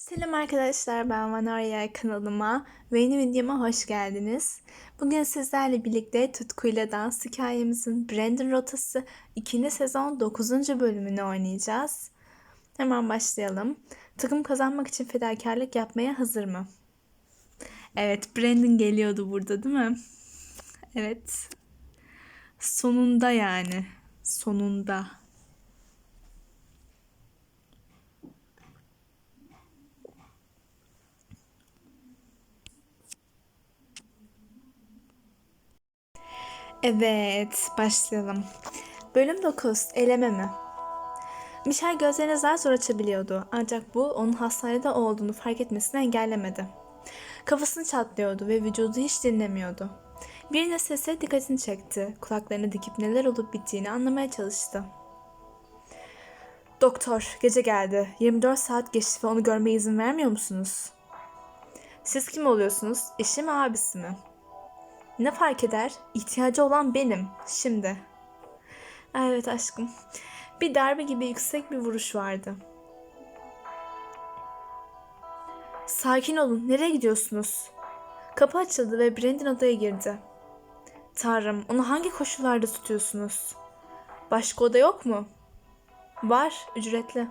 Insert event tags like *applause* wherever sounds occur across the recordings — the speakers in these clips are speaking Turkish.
Selam arkadaşlar ben Vanarya kanalıma ve yeni videoma hoş geldiniz. Bugün sizlerle birlikte Tutkuyla Dans hikayemizin Brandon Rotası 2. sezon 9. bölümünü oynayacağız. Hemen başlayalım. Takım kazanmak için fedakarlık yapmaya hazır mı? Evet Brandon geliyordu burada değil mi? Evet. Sonunda yani. Sonunda. Evet, başlayalım. Bölüm 9, eleme mi? Michel gözlerini zar zor açabiliyordu ancak bu onun hastanede olduğunu fark etmesini engellemedi. Kafasını çatlıyordu ve vücudu hiç dinlemiyordu. Birine sese dikkatini çekti. Kulaklarını dikip neler olup bittiğini anlamaya çalıştı. Doktor, gece geldi. 24 saat geçti ve onu görmeye izin vermiyor musunuz? Siz kim oluyorsunuz? Eşi mi abisi mi? Ne fark eder? İhtiyacı olan benim. Şimdi. Evet aşkım. Bir darbe gibi yüksek bir vuruş vardı. Sakin olun. Nereye gidiyorsunuz? Kapı açıldı ve Brandon odaya girdi. Tanrım, onu hangi koşullarda tutuyorsunuz? Başka oda yok mu? Var, ücretli.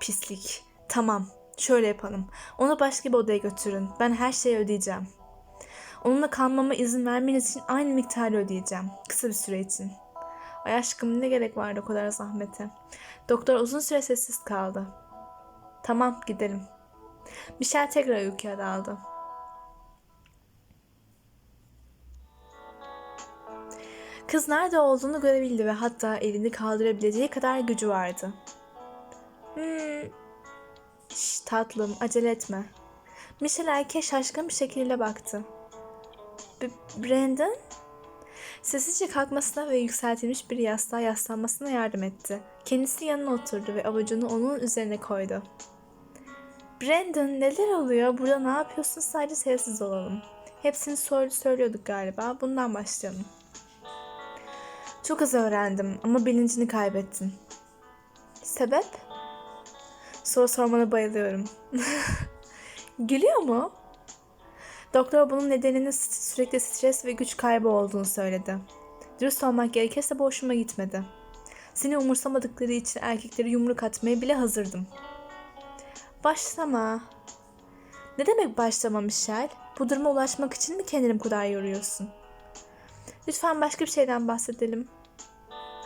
Pislik. Tamam, şöyle yapalım. Onu başka bir odaya götürün. Ben her şeyi ödeyeceğim. Onunla kalmama izin vermeniz için aynı miktarı ödeyeceğim. Kısa bir süre için. Ay aşkım ne gerek vardı o kadar zahmete. Doktor uzun süre sessiz kaldı. Tamam gidelim. Michel tekrar uykuya daldı. Kız nerede olduğunu görebildi ve hatta elini kaldırabileceği kadar gücü vardı. Hmm. Şş, tatlım acele etme. Michel erkeğe şaşkın bir şekilde baktı. Brandon? Sessizce kalkmasına ve yükseltilmiş bir yastığa yaslanmasına yardım etti. Kendisi yanına oturdu ve avucunu onun üzerine koydu. Brandon neler oluyor? Burada ne yapıyorsun? Sadece sessiz olalım. Hepsini sor söylüyorduk galiba. Bundan başlayalım. Çok az öğrendim ama bilincini kaybettin. Sebep? Soru sormana bayılıyorum. *laughs* Gülüyor mu? Doktor bunun nedeninin sürekli stres ve güç kaybı olduğunu söyledi. Dürüst olmak gerekirse bu hoşuma gitmedi. Seni umursamadıkları için erkekleri yumruk atmaya bile hazırdım. Başlama. Ne demek başlama Michel? Bu duruma ulaşmak için mi kendini bu kadar yoruyorsun? Lütfen başka bir şeyden bahsedelim.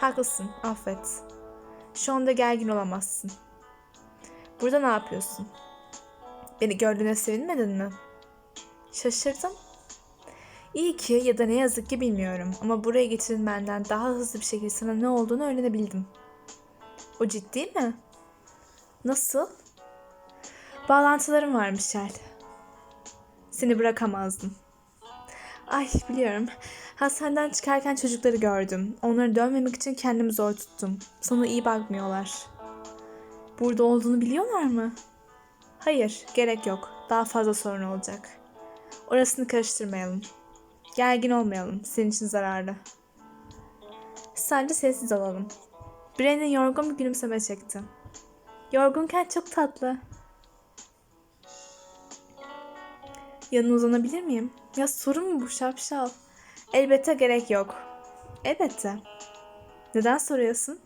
Haklısın, affet. Şu anda gergin olamazsın. Burada ne yapıyorsun? Beni gördüğüne sevinmedin mi?'' Şaşırdım. İyi ki ya da ne yazık ki bilmiyorum ama buraya getirilmenden daha hızlı bir şekilde sana ne olduğunu öğrenebildim. O ciddi mi? Nasıl? Bağlantılarım var Michel. Seni bırakamazdım. Ay biliyorum. Hastaneden çıkarken çocukları gördüm. Onları dövmemek için kendimi zor tuttum. Sana iyi bakmıyorlar. Burada olduğunu biliyorlar mı? Hayır, gerek yok. Daha fazla sorun olacak. Orasını karıştırmayalım. Gergin olmayalım. Senin için zararlı. Sadece sessiz olalım. Brandon yorgun bir gülümseme çekti. Yorgunken çok tatlı. Yanına uzanabilir miyim? Ya sorun mu bu şapşal? Elbette gerek yok. Elbette. Neden soruyorsun?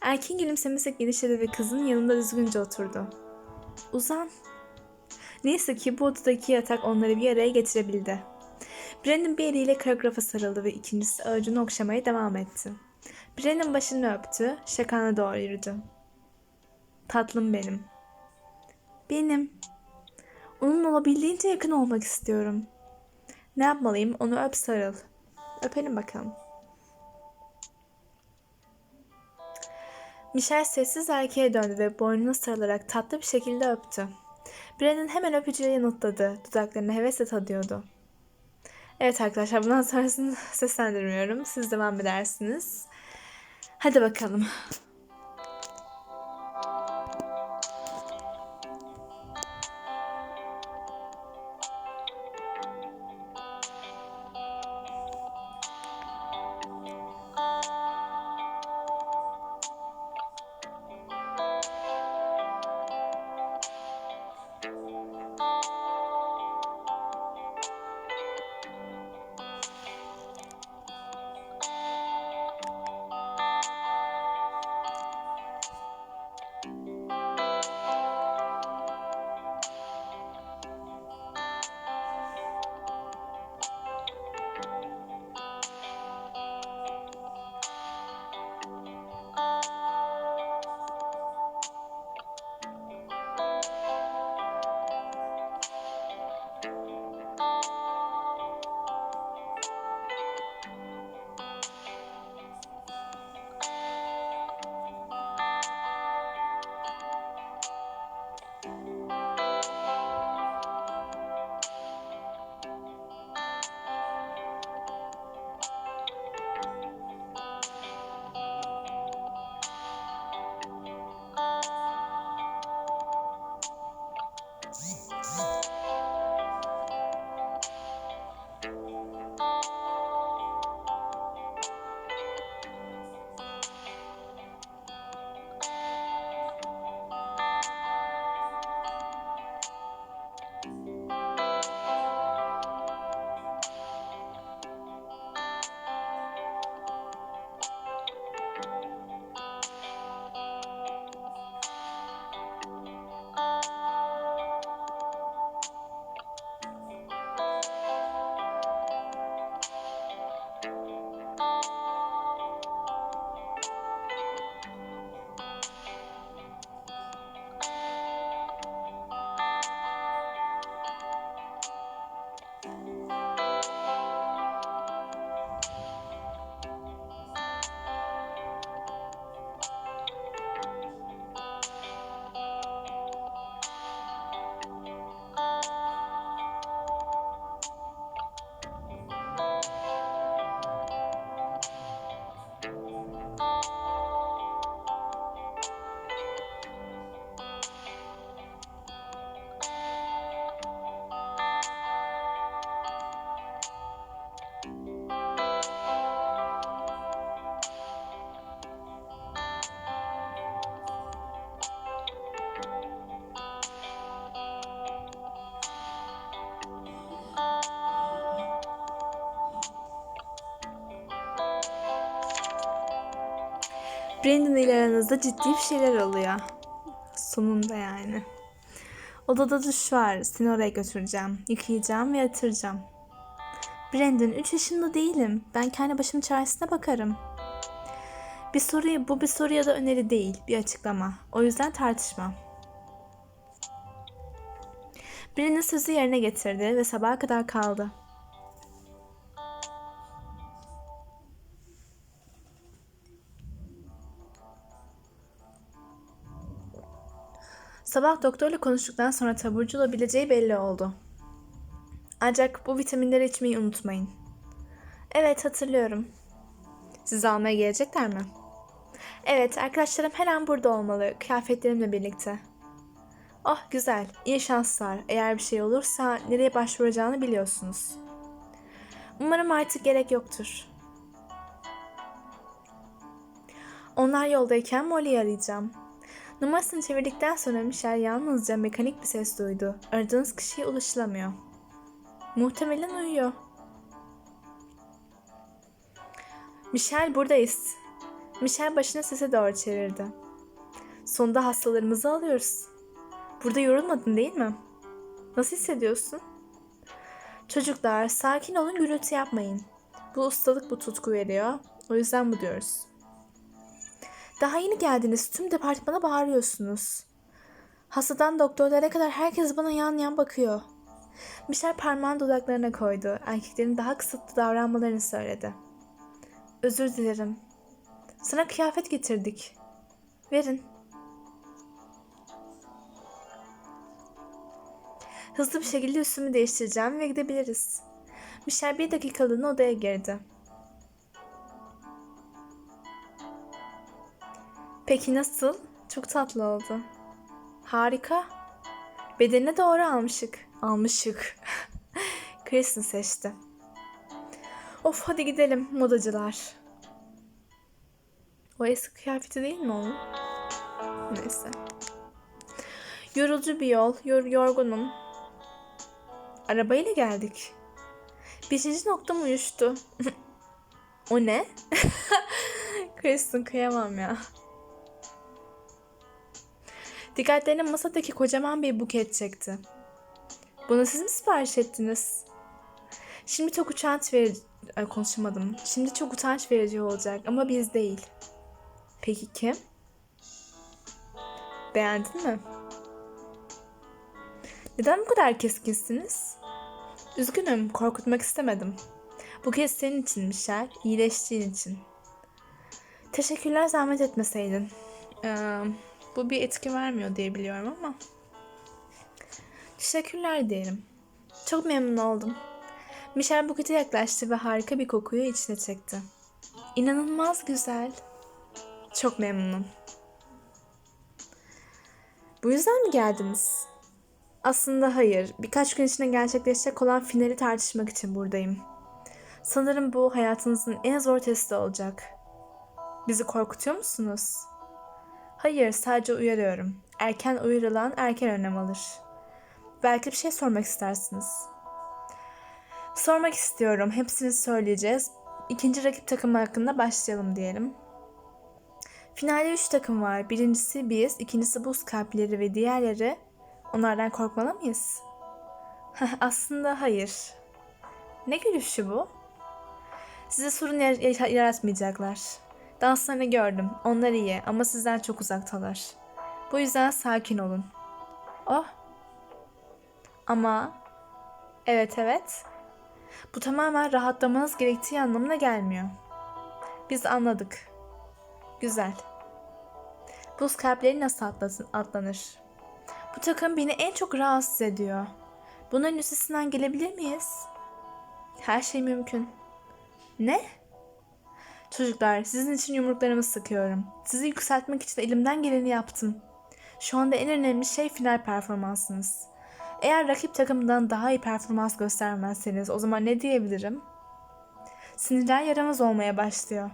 Erkin gülümsemesi genişledi ve kızın yanında düzgünce oturdu. Uzan. Neyse ki bu odadaki yatak onları bir araya getirebildi. Brandon bir eliyle karagrafa sarıldı ve ikincisi ağacını okşamaya devam etti. Brandon başını öptü, şakana doğru yürüdü. Tatlım benim. Benim. Onun olabildiğince yakın olmak istiyorum. Ne yapmalıyım? Onu öp sarıl. Öpelim bakalım. Michel sessiz erkeğe döndü ve boynuna sarılarak tatlı bir şekilde öptü. Brandon hemen öpücüğe yanıtladı. Dudaklarını hevesle tadıyordu. Evet arkadaşlar bundan sonrasını *laughs* seslendirmiyorum. Siz devam edersiniz. Hadi bakalım. Brandon ile aranızda ciddi bir şeyler oluyor. Sonunda yani. Odada duş var. Seni oraya götüreceğim. Yıkayacağım ve yatıracağım. Brandon 3 yaşında değilim. Ben kendi başımın çaresine bakarım. Bir soruyu, bu bir soru ya da öneri değil, bir açıklama. O yüzden tartışma. Birinin sözü yerine getirdi ve sabaha kadar kaldı. Sabah doktorla konuştuktan sonra taburcu olabileceği belli oldu. Ancak bu vitaminleri içmeyi unutmayın. Evet hatırlıyorum. Sizi almaya gelecekler mi? Evet arkadaşlarım her an burada olmalı. Kıyafetlerimle birlikte. Oh güzel. İyi şanslar. Eğer bir şey olursa nereye başvuracağını biliyorsunuz. Umarım artık gerek yoktur. Onlar yoldayken Molly'yi arayacağım. Numarasını çevirdikten sonra Michel yalnızca mekanik bir ses duydu. Aradığınız kişiye ulaşılamıyor. Muhtemelen uyuyor. Michel buradayız. Michel başını sese doğru çevirdi. Sonunda hastalarımızı alıyoruz. Burada yorulmadın değil mi? Nasıl hissediyorsun? Çocuklar sakin olun gürültü yapmayın. Bu ustalık bu tutku veriyor. O yüzden bu diyoruz. Daha yeni geldiniz. Tüm departmana bağırıyorsunuz. Hastadan doktorlara kadar herkes bana yan yan bakıyor. Michel parmağını dudaklarına koydu. Erkeklerin daha kısıtlı davranmalarını söyledi. Özür dilerim. Sana kıyafet getirdik. Verin. Hızlı bir şekilde üstümü değiştireceğim ve gidebiliriz. Michel bir dakikalığına odaya girdi. Peki nasıl? Çok tatlı oldu. Harika. Bedenine doğru almışık. Almışık. *laughs* Kristen seçti. Of hadi gidelim modacılar. O eski kıyafeti değil mi onun? Neyse. Yorucu bir yol. Yor yorgunum. Arabayla geldik. Beşinci noktam uyuştu. *laughs* o ne? *laughs* Kristen kıyamam ya. Dikkatlerini masadaki kocaman bir buket çekti. Bunu siz mi sipariş ettiniz? Şimdi çok utanç verici... Ay, konuşamadım. Şimdi çok utanç verici olacak ama biz değil. Peki kim? Beğendin mi? Neden bu kadar keskinsiniz? Üzgünüm, korkutmak istemedim. Bu kez senin için Michel, iyileştiğin için. Teşekkürler zahmet etmeseydin. Ee, bu bir etki vermiyor diye biliyorum ama. Teşekkürler diyelim. Çok memnun oldum. Michel bukete yaklaştı ve harika bir kokuyu içine çekti. İnanılmaz güzel. Çok memnunum. Bu yüzden mi geldiniz? Aslında hayır. Birkaç gün içinde gerçekleşecek olan finali tartışmak için buradayım. Sanırım bu hayatınızın en zor testi olacak. Bizi korkutuyor musunuz? Hayır, sadece uyarıyorum. Erken uyarılan erken önlem alır. Belki bir şey sormak istersiniz. Sormak istiyorum. Hepsini söyleyeceğiz. İkinci rakip takım hakkında başlayalım diyelim. Finalde 3 takım var. Birincisi biz, ikincisi buz kalpleri ve diğerleri. Onlardan korkmalı mıyız? Aslında hayır. Ne gülüşü bu? Size sorun yar- yaratmayacaklar. Danslarını gördüm. Onlar iyi ama sizden çok uzaktalar. Bu yüzden sakin olun. Oh. Ama evet evet. Bu tamamen rahatlamanız gerektiği anlamına gelmiyor. Biz anladık. Güzel. Buz kalpleri nasıl atlasın, atlanır? Bu takım beni en çok rahatsız ediyor. Bunların üstesinden gelebilir miyiz? Her şey mümkün. Ne? Çocuklar, sizin için yumruklarımı sıkıyorum. Sizi yükseltmek için elimden geleni yaptım. Şu anda en önemli şey final performansınız. Eğer rakip takımdan daha iyi performans göstermezseniz o zaman ne diyebilirim? Sinirler yaramaz olmaya başlıyor.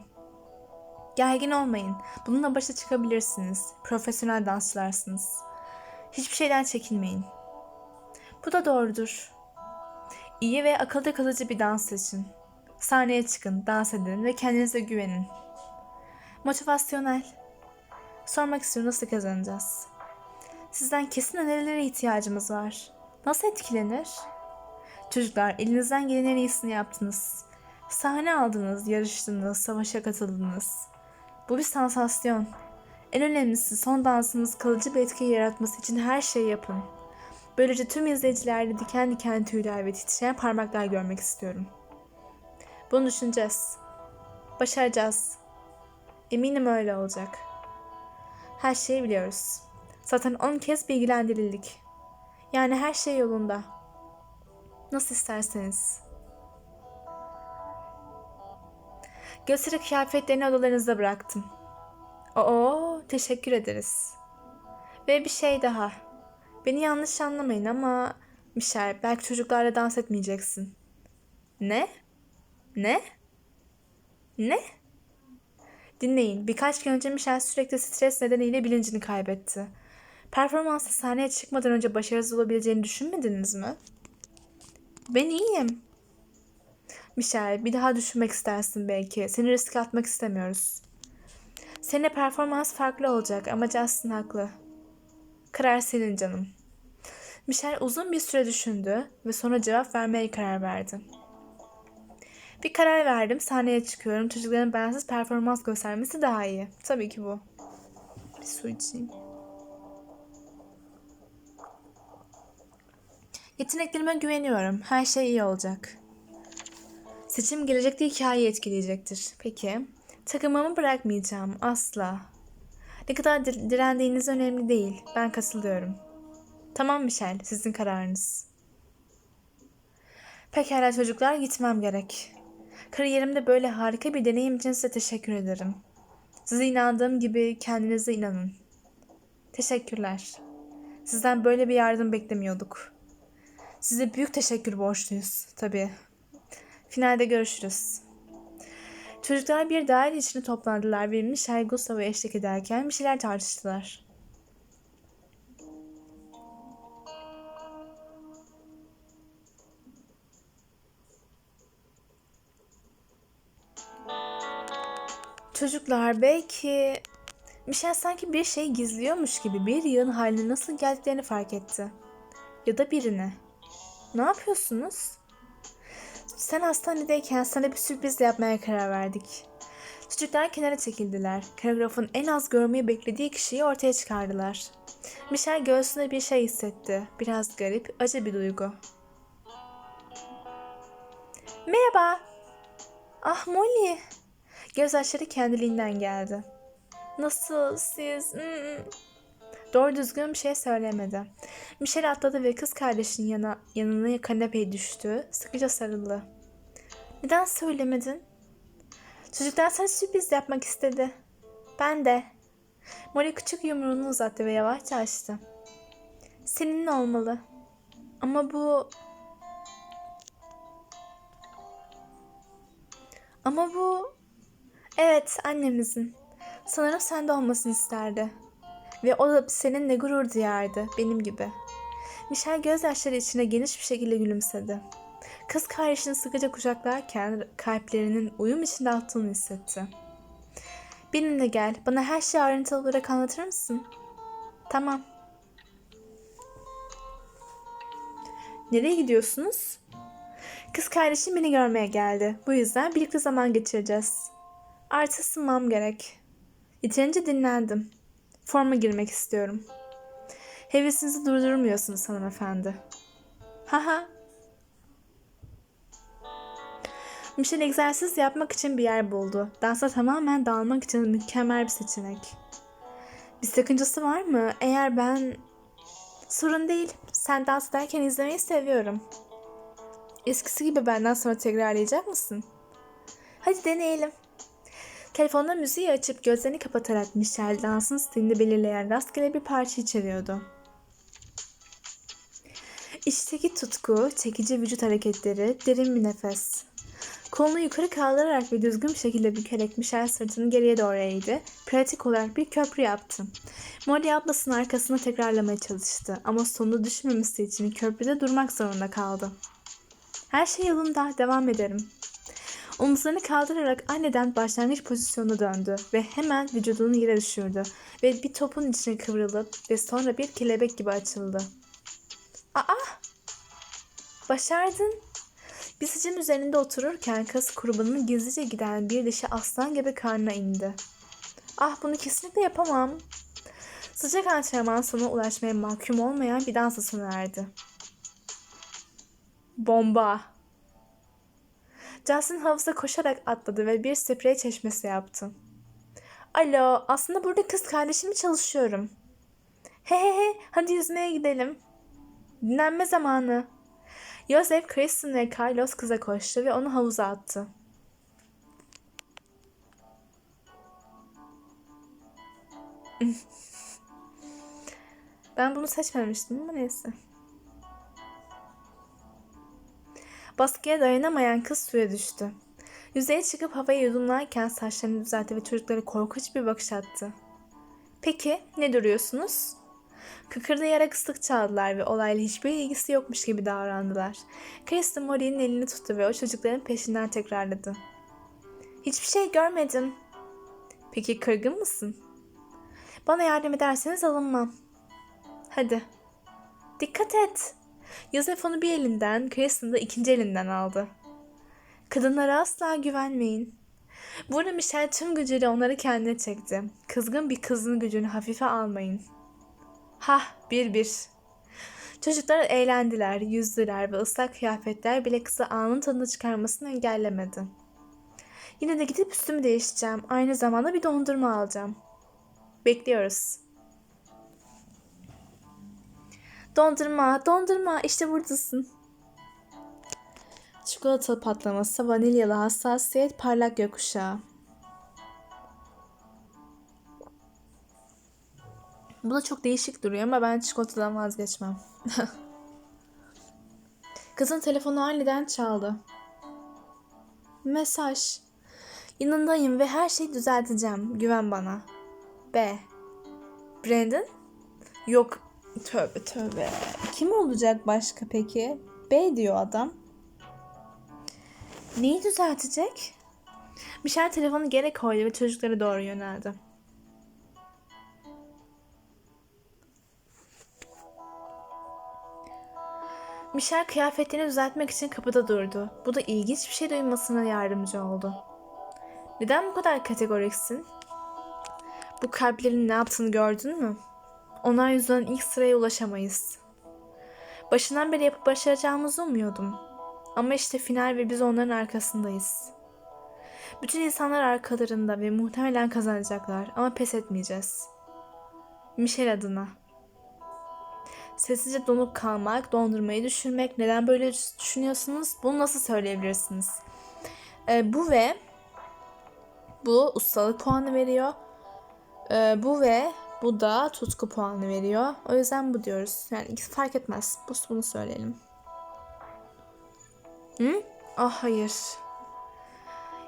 Gergin olmayın. Bununla başa çıkabilirsiniz. Profesyonel dansçılarsınız. Hiçbir şeyden çekinmeyin. Bu da doğrudur. İyi ve akılda kalıcı bir dans seçin. Sahneye çıkın, dans edin ve kendinize güvenin. Motivasyonel. Sormak istiyorum nasıl kazanacağız? Sizden kesin önerilere ihtiyacımız var. Nasıl etkilenir? Çocuklar elinizden gelen en iyisini yaptınız. Sahne aldınız, yarıştınız, savaşa katıldınız. Bu bir sansasyon. En önemlisi son dansınız kalıcı bir etki yaratması için her şeyi yapın. Böylece tüm izleyicilerde diken diken tüyler ve titreyen parmaklar görmek istiyorum. Bunu düşüneceğiz. Başaracağız. Eminim öyle olacak. Her şeyi biliyoruz. Zaten 10 kez bilgilendirildik. Yani her şey yolunda. Nasıl isterseniz. Gösteri kıyafetlerini odalarınızda bıraktım. Oo, teşekkür ederiz. Ve bir şey daha. Beni yanlış anlamayın ama Michel, belki çocuklarla dans etmeyeceksin. Ne? Ne? Ne? Dinleyin, birkaç gün önce Michel sürekli stres nedeniyle bilincini kaybetti. Performansta sahneye çıkmadan önce başarısız olabileceğini düşünmediniz mi? Ben iyiyim. Michel, bir daha düşünmek istersin belki. Seni riske atmak istemiyoruz. Seninle performans farklı olacak ama Justin haklı. Karar senin canım. Michel uzun bir süre düşündü ve sonra cevap vermeye karar verdi. Bir karar verdim, sahneye çıkıyorum. Çocukların bensiz performans göstermesi daha iyi. Tabii ki bu. Bir su içeyim. Yeteneklerime güveniyorum. Her şey iyi olacak. Seçim gelecekte hikayeyi etkileyecektir. Peki. Takımımı bırakmayacağım. Asla. Ne kadar dir- direndiğiniz önemli değil. Ben katılıyorum. Tamam Michel, sizin kararınız. Pekala çocuklar, gitmem gerek. Kariyerimde böyle harika bir deneyim için size teşekkür ederim. Size inandığım gibi kendinize inanın. Teşekkürler. Sizden böyle bir yardım beklemiyorduk. Size büyük teşekkür borçluyuz tabii. Finalde görüşürüz. Çocuklar bir daire içine toplandılar ve Michel Gustav'a eşlik ederken bir şeyler tartıştılar. Çocuklar belki Michel sanki bir şey gizliyormuş gibi bir yığın haline nasıl geldiklerini fark etti. Ya da birini. Ne yapıyorsunuz? Sen hastanedeyken sana bir sürpriz yapmaya karar verdik. Çocuklar kenara çekildiler. Koreografın en az görmeyi beklediği kişiyi ortaya çıkardılar. Michel göğsünde bir şey hissetti. Biraz garip, acı bir duygu. Merhaba. Ah Molly. Gözyaşları kendiliğinden geldi. Nasıl siz? Hmm. Doğru düzgün bir şey söylemedi. Michel atladı ve kız kardeşinin yana, yanına kanepeye düştü. Sıkıca sarıldı. Neden söylemedin? Çocuklar sana sürpriz yapmak istedi. Ben de. Molly küçük yumruğunu uzattı ve yavaşça açtı. Seninle olmalı. Ama bu... Ama bu... Evet, annemizin. Sanırım sende olmasını isterdi. Ve o da seninle gurur duyardı, benim gibi. Michel gözyaşları içine geniş bir şekilde gülümsedi. Kız kardeşini sıkıca kucaklarken kalplerinin uyum içinde attığını hissetti. Benimle gel, bana her şeyi ayrıntılı olarak anlatır mısın? Tamam. Nereye gidiyorsunuz? Kız kardeşim beni görmeye geldi. Bu yüzden birlikte zaman geçireceğiz. Artık ısınmam gerek. Yeterince dinlendim. Forma girmek istiyorum. Hevesinizi durdurmuyorsunuz hanımefendi. Haha. Michel egzersiz yapmak için bir yer buldu. Dansa tamamen dalmak için mükemmel bir seçenek. Bir sakıncası var mı? Eğer ben... Sorun değil. Sen dans ederken izlemeyi seviyorum. Eskisi gibi benden sonra tekrarlayacak mısın? Hadi deneyelim. Telefonda müziği açıp gözlerini kapatarak Michel dansın stilini belirleyen rastgele bir parça içeriyordu. İçteki tutku, çekici vücut hareketleri, derin bir nefes. Kolunu yukarı kaldırarak ve düzgün bir şekilde bükerek Michel sırtını geriye doğru eğdi. Pratik olarak bir köprü yaptı. Molly ablasının arkasına tekrarlamaya çalıştı ama sonunda düşmemesi için köprüde durmak zorunda kaldı. Her şey yolunda, devam ederim. Omuzlarını kaldırarak aniden başlangıç pozisyonuna döndü ve hemen vücudunu yere düşürdü ve bir topun içine kıvrılıp ve sonra bir kelebek gibi açıldı. Aa! Başardın. Bir sıcın üzerinde otururken kız kurbanının gizlice giden bir dişi aslan gibi karnına indi. Ah bunu kesinlikle yapamam. Sıcak antrenman sana ulaşmaya mahkum olmayan bir dansa sona erdi. Bomba. Justin havuza koşarak atladı ve bir sprey çeşmesi yaptı. Alo, aslında burada kız kardeşimle çalışıyorum. He he he, hadi yüzmeye gidelim. Dinlenme zamanı. Joseph, Kristen ve Carlos kıza koştu ve onu havuza attı. *laughs* ben bunu seçmemiştim ama neyse. Baskıya dayanamayan kız suya düştü. Yüzeye çıkıp havayı yudumlarken saçlarını düzeltti ve çocuklara korkunç bir bakış attı. Peki, ne duruyorsunuz? Kıkırdayarak ıslık çaldılar ve olayla hiçbir ilgisi yokmuş gibi davrandılar. Kristen Molly'nin elini tuttu ve o çocukların peşinden tekrarladı. Hiçbir şey görmedim. Peki kırgın mısın? Bana yardım ederseniz alınmam. Hadi. Dikkat et. Yosef onu bir elinden, Kristen de ikinci elinden aldı. Kadınlara asla güvenmeyin. Burada Michelle tüm gücüyle onları kendine çekti. Kızgın bir kızın gücünü hafife almayın. Hah bir bir. Çocuklar eğlendiler, yüzdüler ve ıslak kıyafetler bile kızı anın tadını çıkarmasını engellemedi. Yine de gidip üstümü değişeceğim. Aynı zamanda bir dondurma alacağım. Bekliyoruz. Dondurma, dondurma işte buradasın. Çikolatalı patlaması, vanilyalı hassasiyet, parlak gökkuşağı. Bu da çok değişik duruyor ama ben çikolatadan vazgeçmem. *laughs* Kızın telefonu aniden çaldı. Mesaj. Yanındayım ve her şeyi düzelteceğim. Güven bana. B. Brandon? Yok. Tövbe tövbe. Kim olacak başka peki? B diyor adam. Neyi düzeltecek? Michelle telefonu geri koydu ve çocuklara doğru yöneldi. Michelle kıyafetlerini düzeltmek için kapıda durdu. Bu da ilginç bir şey duymasına yardımcı oldu. Neden bu kadar kategoriksin? Bu kalplerin ne yaptığını gördün mü? Onlar yüzünden ilk sıraya ulaşamayız. Başından beri yapıp başaracağımızı umuyordum. Ama işte final ve biz onların arkasındayız. Bütün insanlar arkalarında ve muhtemelen kazanacaklar ama pes etmeyeceğiz. Michelle adına. Sessizce donup kalmak, dondurmayı düşürmek. Neden böyle düşünüyorsunuz? Bunu nasıl söyleyebilirsiniz? Ee, bu ve bu ustalık puanı veriyor. Ee, bu ve bu da tutku puanı veriyor. O yüzden bu diyoruz. Yani ikisi fark etmez. Bu bunu söyleyelim. Hı? Ah hayır.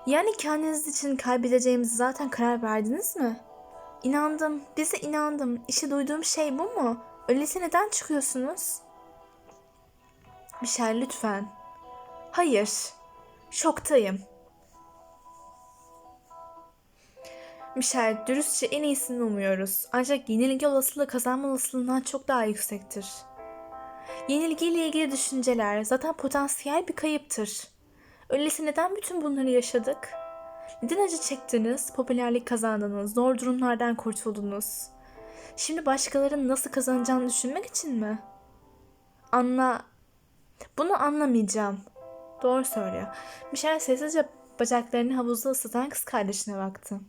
Yani kendiniz için kaybedeceğimizi zaten karar verdiniz mi? İnandım. Bize inandım. İşte duyduğum şey bu mu? Öyleyse neden çıkıyorsunuz? Michel lütfen. Hayır. Şoktayım. Michel, dürüstçe en iyisini umuyoruz. Ancak yenilgi olasılığı kazanma olasılığından çok daha yüksektir. Yenilgiyle ilgili düşünceler zaten potansiyel bir kayıptır. Öyleyse neden bütün bunları yaşadık? Neden acı çektiniz, popülerlik kazandınız, zor durumlardan kurtuldunuz? Şimdi başkalarının nasıl kazanacağını düşünmek için mi? Anla... Bunu anlamayacağım. Doğru söylüyor. Michelle sessizce bacaklarını havuzda ısıtan kız kardeşine baktı.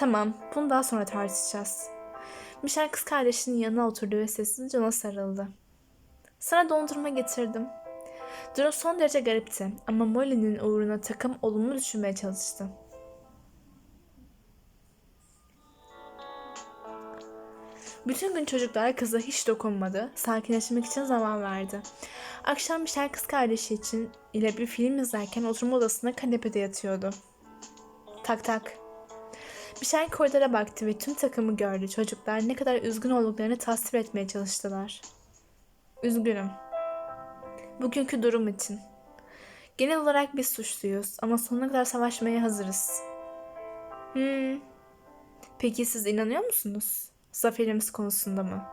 Tamam, bunu daha sonra tartışacağız. Michelle kız kardeşinin yanına oturdu ve sessizce ona sarıldı. Sana dondurma getirdim. Durum son derece garipti ama Molly'nin uğruna takım olumlu düşünmeye çalıştı. Bütün gün çocuklar kıza hiç dokunmadı. Sakinleşmek için zaman verdi. Akşam Michelle kız kardeşi için ile bir film izlerken oturma odasında kanepede yatıyordu. Tak tak. Michelle koridora baktı ve tüm takımı gördü. Çocuklar ne kadar üzgün olduklarını tasvir etmeye çalıştılar. Üzgünüm. Bugünkü durum için. Genel olarak biz suçluyuz ama sonuna kadar savaşmaya hazırız. Hmm. Peki siz inanıyor musunuz? Zaferimiz konusunda mı?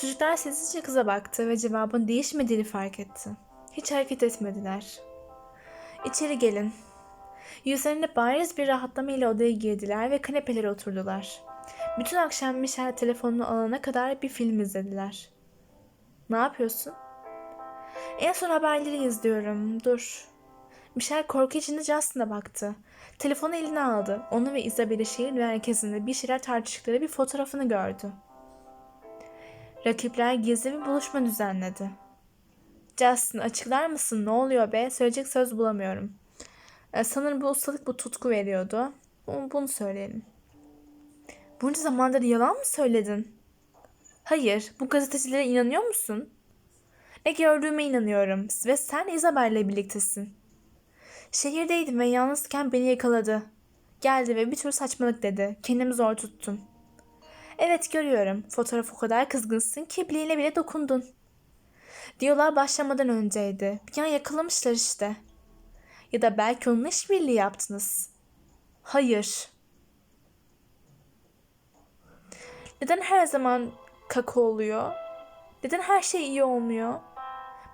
Çocuklar sessizce kıza baktı ve cevabın değişmediğini fark etti. Hiç hareket etmediler. İçeri gelin. Yüzlerinde bariz bir rahatlama ile odaya girdiler ve kanepelere oturdular. Bütün akşam Michel telefonunu alana kadar bir film izlediler. Ne yapıyorsun? En son haberleri izliyorum. Dur. Michel korku içinde Justin'a baktı. Telefonu eline aldı. Onu ve Isabel'i şehir merkezinde bir şeyler tartıştıkları bir fotoğrafını gördü. Rakipler gizli bir buluşma düzenledi. Justin açıklar mısın ne oluyor be? Söyleyecek söz bulamıyorum. E, sanırım bu ustalık bu tutku veriyordu. Bunu, bunu söyleyelim. Bunca zamandır yalan mı söyledin? Hayır, bu gazetecilere inanıyor musun? Ne gördüğüme inanıyorum ve sen Isabel'le birliktesin. Şehirdeydim ve yalnızken beni yakaladı. Geldi ve bir tür saçmalık dedi. Kendimi zor tuttum. Evet görüyorum. Fotoğraf o kadar kızgınsın ki bileğine bile dokundun. Diyorlar başlamadan önceydi. Bir an yakalamışlar işte. Ya da belki onunla işbirliği yaptınız. Hayır. Neden her zaman kaka oluyor? Neden her şey iyi olmuyor?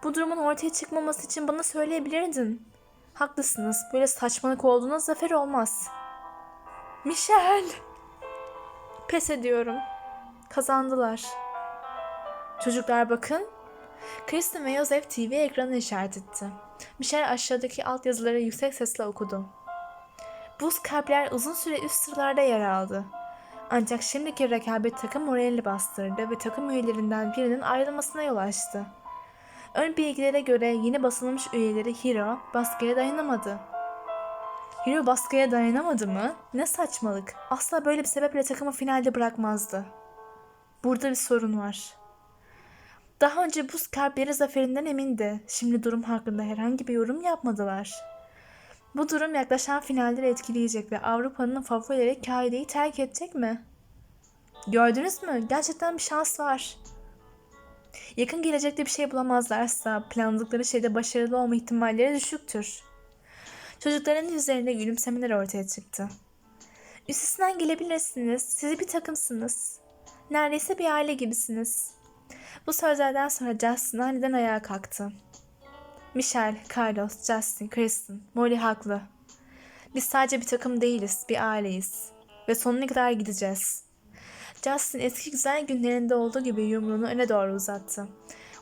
Bu durumun ortaya çıkmaması için bana söyleyebilirdin. Haklısınız. Böyle saçmalık olduğuna zafer olmaz. Michel. Pes ediyorum. Kazandılar. Çocuklar bakın. Kristen ve Joseph TV ekranı işaret etti. Michel aşağıdaki altyazıları yüksek sesle okudu. Buz kalpler uzun süre üst sıralarda yer aldı. Ancak şimdiki rekabet takım moralini bastırdı ve takım üyelerinden birinin ayrılmasına yol açtı. Ön bilgilere göre yeni basılmış üyeleri Hiro baskıya dayanamadı. Hiro baskıya dayanamadı mı? Ne saçmalık. Asla böyle bir sebeple takımı finalde bırakmazdı. Burada bir sorun var. Daha önce buz kalpleri zaferinden emindi. Şimdi durum hakkında herhangi bir yorum yapmadılar. Bu durum yaklaşan finalleri etkileyecek ve Avrupa'nın favorileri kaideyi terk edecek mi? Gördünüz mü? Gerçekten bir şans var. Yakın gelecekte bir şey bulamazlarsa planladıkları şeyde başarılı olma ihtimalleri düşüktür. Çocukların yüzlerinde gülümsemeler ortaya çıktı. Üstesinden gelebilirsiniz. Siz bir takımsınız. Neredeyse bir aile gibisiniz. Bu sözlerden sonra Justin aniden ayağa kalktı. Michelle, Carlos, Justin, Kristen, Molly haklı. Biz sadece bir takım değiliz, bir aileyiz. Ve sonuna kadar gideceğiz. Justin eski güzel günlerinde olduğu gibi yumruğunu öne doğru uzattı.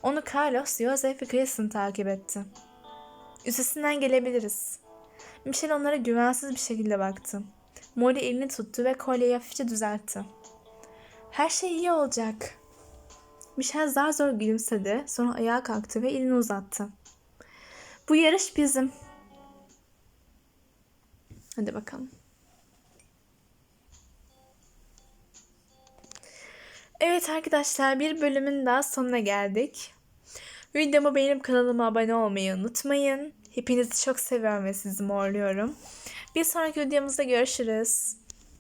Onu Carlos, Joseph ve Kristen takip etti. Üstesinden gelebiliriz. Michelle onlara güvensiz bir şekilde baktı. Molly elini tuttu ve kolyeyi hafifçe düzeltti. Her şey iyi olacak. Michelle zar zor gülümsedi, sonra ayağa kalktı ve elini uzattı. Bu yarış bizim. Hadi bakalım. Evet arkadaşlar bir bölümün daha sonuna geldik. Videomu beğenip kanalıma abone olmayı unutmayın. Hepinizi çok seviyorum ve sizi morluyorum. Bir sonraki videomuzda görüşürüz.